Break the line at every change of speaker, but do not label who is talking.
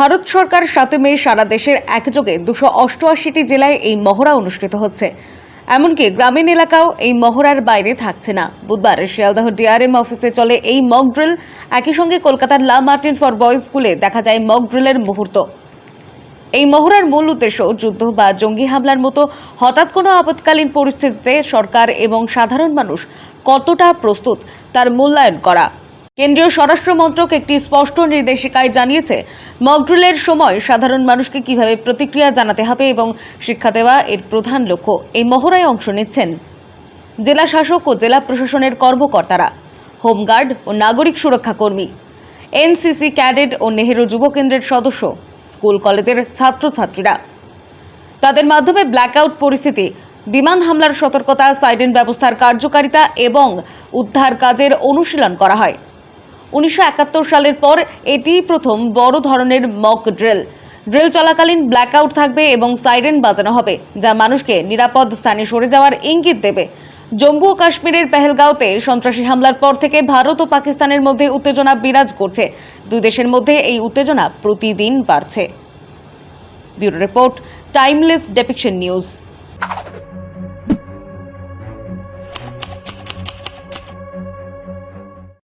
ভারত সরকার সাতে মে সারা দেশের একযোগে দুশো অষ্টআশিটি জেলায় এই মহড়া অনুষ্ঠিত হচ্ছে। এমনকি গ্রামীণ এলাকাও এই মহড়ার বাইরে থাকছে না। বুধবার শিয়ালদহ ডিআরএম অফিসে চলে এই মক ড্রিল একই সঙ্গে কলকাতার লা মার্টিন ফর বয়েজ স্কুলে দেখা যায় মক ড্রিলের মুহূর্ত। এই মহড়ার মূল উদ্দেশ্য যুদ্ধ বা জঙ্গি হামলার মতো হঠাৎ কোনো আপৎকালীন পরিস্থিতিতে সরকার এবং সাধারণ মানুষ কতটা প্রস্তুত তার মূল্যায়ন করা। কেন্দ্রীয় স্বরাষ্ট্র মন্ত্রক একটি স্পষ্ট নির্দেশিকায় জানিয়েছে, মকড্রিলের সময় সাধারণ মানুষকে কীভাবে প্রতিক্রিয়া জানাতে হবে এবং শিক্ষা দেওয়া এর প্রধান লক্ষ্য, এই মহড়ায় অংশ নিচ্ছেন জেলা শাসক ও জেলা প্রশাসনের কর্মকর্তারা, হোমগার্ড ও নাগরিক সুরক্ষা কর্মী, এনসিসি ক্যাডেট ও নেহেরু যুব কেন্দ্রের সদস্য, স্কুল কলেজের ছাত্রছাত্রীরা। তাদের মাধ্যমে ব্ল্যাকআউট পরিস্থিতি, বিমান হামলার সতর্কতা সাইডেন ব্যবস্থার কার্যকারিতা এবং উদ্ধার কাজের অনুশীলন করা হয়। উনিশশো একাত্তর সালের পর এটিই প্রথম বড় ধরনের মক ড্রিল ড্রিল চলাকালীন ব্ল্যাকআউট থাকবে এবং সাইরেন বাজানো হবে, যা মানুষকে নিরাপদ স্থানে সরে যাওয়ার ইঙ্গিত দেবে। জম্মু ও কাশ্মীরের পেহেলগাঁওতে সন্ত্রাসী হামলার পর থেকে ভারত ও পাকিস্তানের মধ্যে উত্তেজনা বিরাজ করছে। দুই দেশের মধ্যে এই উত্তেজনা প্রতিদিন বাড়ছে। Bureau report timeless depiction news